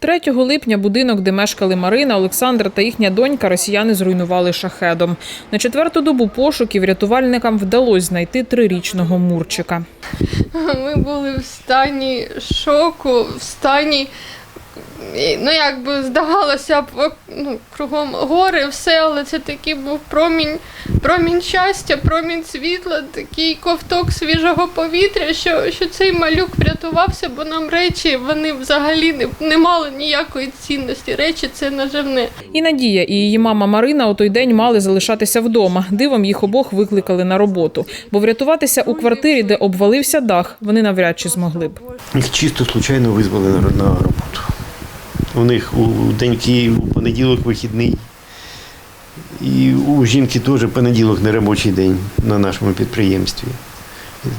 3 липня будинок, де мешкали Марина, Олександр та їхня донька, росіяни зруйнували шахедом. На четверту добу пошуків рятувальникам вдалося знайти трирічного Мурчика. Ми були в стані шоку, в стані, ну якби здавалося б, ну, кругом гори, все, але це такий був промінь, промінь щастя, промінь світла, такий ковток свіжого повітря, що, що цей малюк врятувався, бо нам речі вони взагалі не, не мали ніякої цінності. Речі це наживне. І Надія, і її мама Марина у той день мали залишатися вдома. Дивом їх обох викликали на роботу, бо врятуватися у квартирі, де обвалився дах, вони навряд чи змогли б. Їх чисто случайно визвали на, на роботу. У них у деньки у понеділок вихідний. І у жінки теж понеділок не робочий день на нашому підприємстві.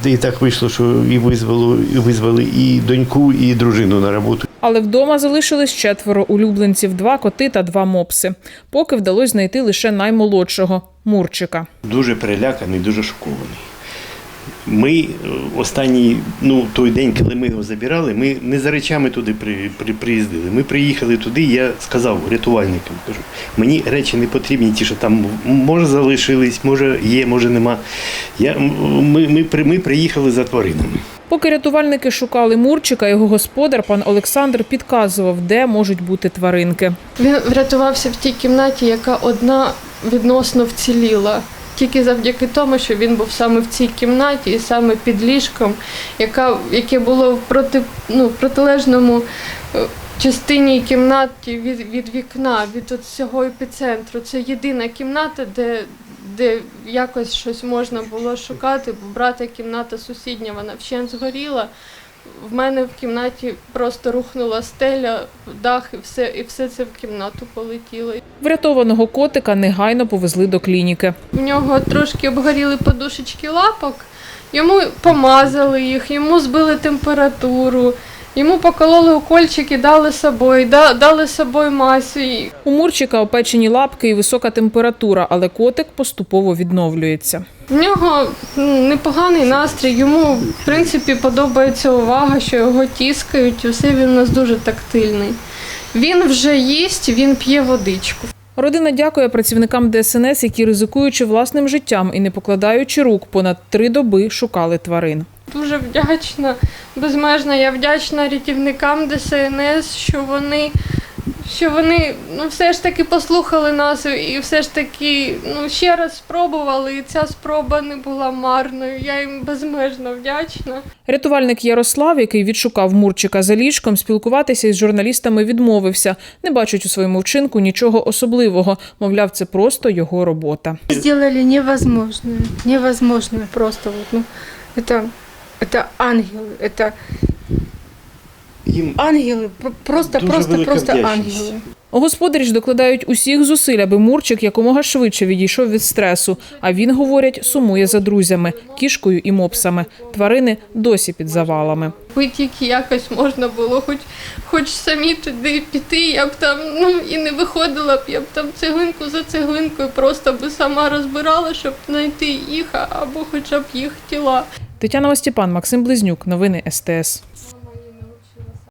І так вийшло, що і визвали, і визвали і доньку, і дружину на роботу. Але вдома залишились четверо улюбленців, два коти та два мопси. Поки вдалося знайти лише наймолодшого Мурчика. Дуже переляканий, дуже шокований. Ми е, останній, ну той день, коли ми його забирали, ми не за речами туди при, при, приїздили. Ми приїхали туди, я сказав рятувальникам, кажу, мені речі не потрібні, ті, що там може залишились, може є, може нема. Я, м- ми, ми, ми приїхали за тваринами. Поки рятувальники шукали Мурчика, його господар, пан Олександр, підказував, де можуть бути тваринки. Він врятувався в тій кімнаті, яка одна відносно вціліла. Тільки завдяки тому, що він був саме в цій кімнаті і саме під ліжком, яка, яке було в проти, ну, протилежному е, частині кімнаті від, від вікна, від от цього епіцентру. Це єдина кімната, де, де якось щось можна було шукати, бо брата кімната сусідня, вона вщент згоріла. В мене в кімнаті просто рухнула стеля, дах і все, і все це в кімнату полетіло. Врятованого котика негайно повезли до клініки. В нього трошки обгоріли подушечки лапок, йому помазали їх, йому збили температуру, йому покололи укольчики, дали собою, дали собою масю. У Мурчика опечені лапки і висока температура, але котик поступово відновлюється. В нього непоганий настрій, йому в принципі подобається увага, що його тіскають, усе він у нас дуже тактильний. Він вже їсть, він п'є водичку. Родина дякує працівникам ДСНС, які ризикуючи власним життям і не покладаючи рук, понад три доби шукали тварин. Дуже вдячна, безмежно я вдячна рятівникам ДСНС, що вони, що вони ну, все ж таки послухали нас і все ж таки ну, ще раз спробували, і ця спроба не була марною. Я їм безмежно вдячна. Рятувальник Ярослав, який відшукав Мурчика за ліжком, спілкуватися із журналістами відмовився. Не бачить у своєму вчинку нічого особливого. Мовляв, це просто його робота. Сделали невозможное, невозможное просто ну, это, это ангелы, это Їм ангелы, пр- просто, Дуже просто, велика просто вдячність. ангелы. Господарі ж докладають усіх зусиль, аби Мурчик якомога швидше відійшов від стресу. А він, говорять, сумує за друзями, кішкою і мопсами. Тварини досі під завалами. Ви тільки якось можна було, хоч, хоч самі туди піти, я б там ну і не виходила б, я б там цеглинку за цеглинкою просто би сама розбирала, щоб знайти їх або хоча б їх тіла. Тетяна Остіпан, Максим Близнюк. Новини СТС.